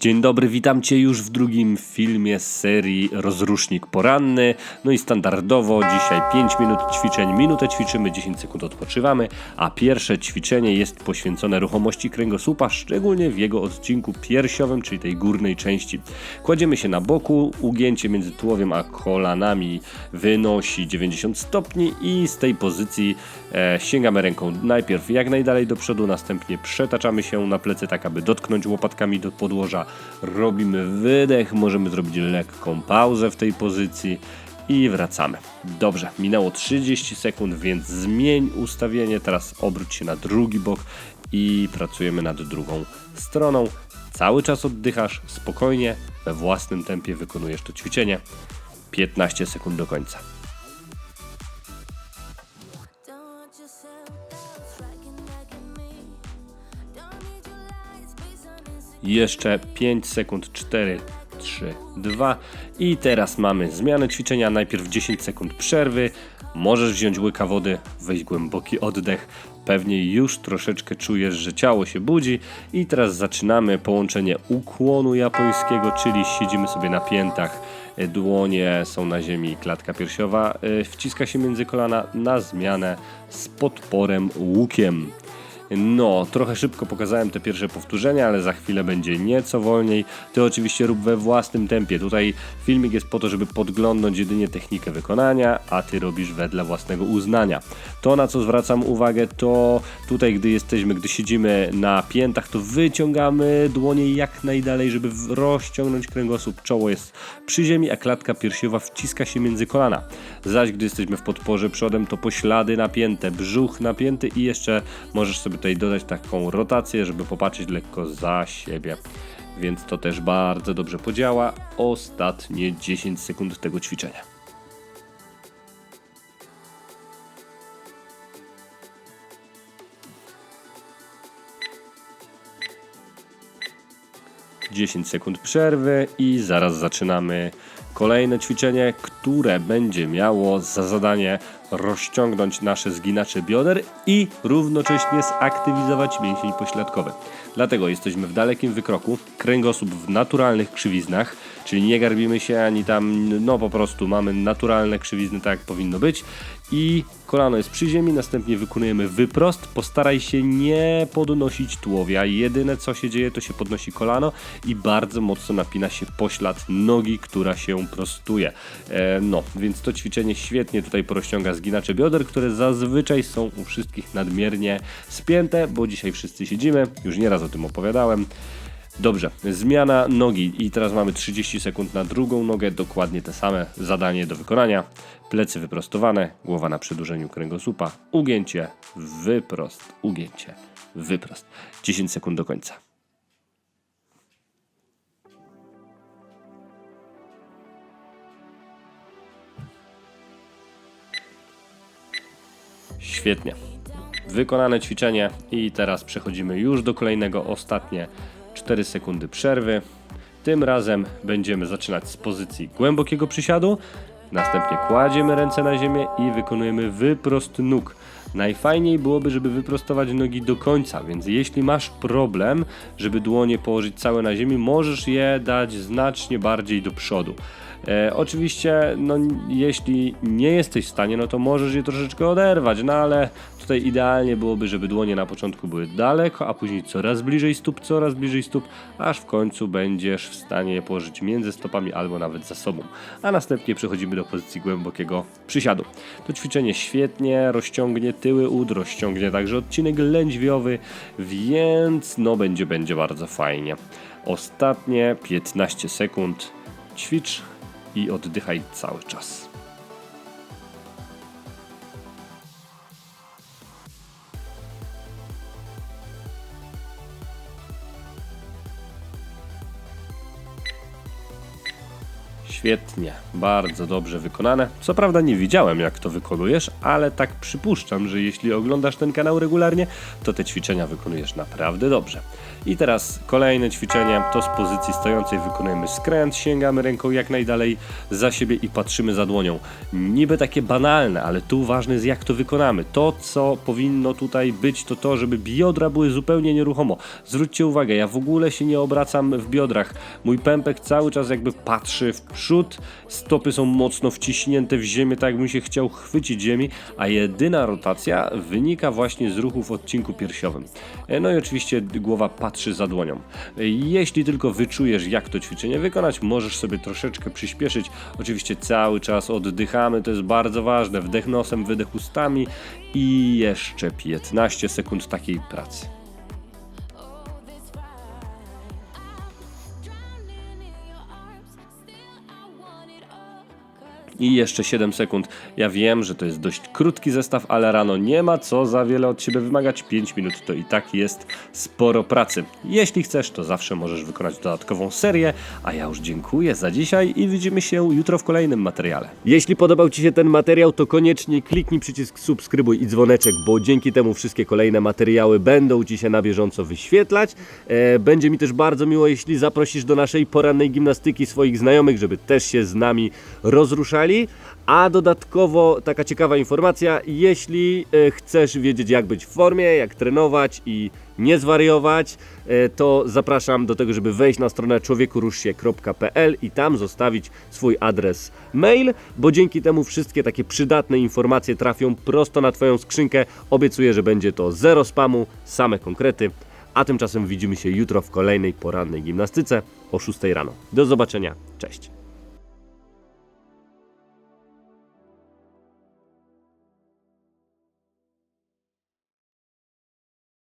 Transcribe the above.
Dzień dobry, witam Cię już w drugim filmie z serii Rozrusznik Poranny. No i standardowo dzisiaj 5 minut ćwiczeń, minutę ćwiczymy, 10 sekund odpoczywamy, a pierwsze ćwiczenie jest poświęcone ruchomości kręgosłupa, szczególnie w jego odcinku piersiowym, czyli tej górnej części. Kładziemy się na boku, ugięcie między tułowiem a kolanami wynosi 90 stopni i z tej pozycji e, sięgamy ręką najpierw jak najdalej do przodu, następnie przetaczamy się na plecy tak, aby dotknąć łopatkami do podłoża robimy wydech, możemy zrobić lekką pauzę w tej pozycji i wracamy. Dobrze, minęło 30 sekund, więc zmień ustawienie, teraz obróć się na drugi bok i pracujemy nad drugą stroną. Cały czas oddychasz spokojnie, we własnym tempie wykonujesz to ćwiczenie. 15 sekund do końca. Jeszcze 5 sekund, 4, 3, 2 i teraz mamy zmianę ćwiczenia. Najpierw 10 sekund przerwy. Możesz wziąć łyka wody, wejść głęboki oddech. Pewnie już troszeczkę czujesz, że ciało się budzi. I teraz zaczynamy połączenie ukłonu japońskiego, czyli siedzimy sobie na piętach. Dłonie są na ziemi, klatka piersiowa e, wciska się między kolana na zmianę z podporem łukiem. No, trochę szybko pokazałem te pierwsze powtórzenia, ale za chwilę będzie nieco wolniej. Ty oczywiście rób we własnym tempie. Tutaj filmik jest po to, żeby podglądnąć jedynie technikę wykonania, a ty robisz wedle własnego uznania. To, na co zwracam uwagę, to tutaj, gdy jesteśmy, gdy siedzimy na piętach, to wyciągamy dłonie jak najdalej, żeby rozciągnąć kręgosłup. Czoło jest przy ziemi, a klatka piersiowa wciska się między kolana. Zaś, gdy jesteśmy w podporze przodem, to poślady napięte, brzuch napięty i jeszcze możesz sobie tutaj dodać taką rotację, żeby popatrzeć lekko za siebie. Więc to też bardzo dobrze podziała. Ostatnie 10 sekund tego ćwiczenia. Dziesięć sekund przerwy i zaraz zaczynamy kolejne ćwiczenie, które będzie miało za zadanie rozciągnąć nasze zginacze bioder i równocześnie zaktywizować mięsień pośladkowy. Dlatego jesteśmy w dalekim wykroku, kręgosłup w naturalnych krzywiznach, czyli nie garbimy się ani tam, no po prostu mamy naturalne krzywizny tak jak powinno być i kolano jest przy ziemi, następnie wykonujemy wyprost. Postaraj się nie podnosić tułowia. Jedyne co się dzieje to się podnosi kolano i bardzo mocno napina się poślad nogi, która się prostuje. E, no, więc to ćwiczenie świetnie tutaj porozciąga zginacze bioder, które zazwyczaj są u wszystkich nadmiernie spięte, bo dzisiaj wszyscy siedzimy, już nieraz o tym opowiadałem. Dobrze, zmiana nogi i teraz mamy 30 sekund na drugą nogę, dokładnie te same zadanie do wykonania. Plecy wyprostowane, głowa na przedłużeniu kręgosłupa, ugięcie, wyprost, ugięcie, wyprost. 10 sekund do końca. Świetnie. Wykonane ćwiczenie i teraz przechodzimy już do kolejnego, ostatnie 4 sekundy przerwy. Tym razem będziemy zaczynać z pozycji głębokiego przysiadu. Następnie kładziemy ręce na ziemię i wykonujemy wyprost nóg. Najfajniej byłoby, żeby wyprostować nogi do końca, więc jeśli masz problem, żeby dłonie położyć całe na ziemi, możesz je dać znacznie bardziej do przodu. E, oczywiście, no, jeśli nie jesteś w stanie, no to możesz je troszeczkę oderwać, no ale tutaj idealnie byłoby, żeby dłonie na początku były daleko, a później coraz bliżej stóp, coraz bliżej stóp, aż w końcu będziesz w stanie je położyć między stopami albo nawet za sobą. A następnie przechodzimy do pozycji głębokiego przysiadu. To ćwiczenie świetnie rozciągnie tyły ud, rozciągnie także odcinek lędźwiowy, więc no będzie, będzie bardzo fajnie. Ostatnie 15 sekund. Ćwicz i oddychaj cały czas. Świetnie, bardzo dobrze wykonane. Co prawda nie widziałem jak to wykonujesz, ale tak przypuszczam, że jeśli oglądasz ten kanał regularnie, to te ćwiczenia wykonujesz naprawdę dobrze. I teraz kolejne ćwiczenie to z pozycji stojącej wykonujemy skręt, sięgamy ręką jak najdalej za siebie i patrzymy za dłonią. Niby takie banalne, ale tu ważne jest jak to wykonamy. To co powinno tutaj być to to, żeby biodra były zupełnie nieruchomo. Zwróćcie uwagę, ja w ogóle się nie obracam w biodrach. Mój pępek cały czas jakby patrzy w przód, stopy są mocno wciśnięte w ziemię, tak jakbym się chciał chwycić ziemi, a jedyna rotacja wynika właśnie z ruchu w odcinku piersiowym. E, No i oczywiście głowa patrzy za dłonią. E, Jeśli tylko wyczujesz, jak to ćwiczenie wykonać, możesz sobie troszeczkę przyspieszyć. Oczywiście cały czas oddychamy, to jest bardzo ważne. Wdech nosem, wydech ustami i jeszcze 15 sekund takiej pracy. I jeszcze 7 sekund. Ja wiem, że to jest dość krótki zestaw, ale rano nie ma co za wiele od siebie wymagać. 5 minut to i tak jest sporo pracy. Jeśli chcesz, to zawsze możesz wykonać dodatkową serię, a ja już dziękuję za dzisiaj i widzimy się jutro w kolejnym materiale. Jeśli podobał Ci się ten materiał, to koniecznie kliknij przycisk subskrybuj i dzwoneczek, bo dzięki temu wszystkie kolejne materiały będą Ci się na bieżąco wyświetlać. E, będzie mi też bardzo miło, jeśli zaprosisz do naszej porannej gimnastyki swoich znajomych, żeby też się z nami rozruszali. A dodatkowo taka ciekawa informacja, jeśli e, chcesz wiedzieć jak być w formie, jak trenować i nie zwariować, e, to zapraszam do tego, żeby wejść na stronę człowiekuruszsie.pl i tam zostawić swój adres mail, bo dzięki temu wszystkie takie przydatne informacje trafią prosto na Twoją skrzynkę. Obiecuję, że będzie to zero spamu, same konkrety. A tymczasem widzimy się jutro w kolejnej porannej gimnastyce o 6 rano. Do zobaczenia, cześć.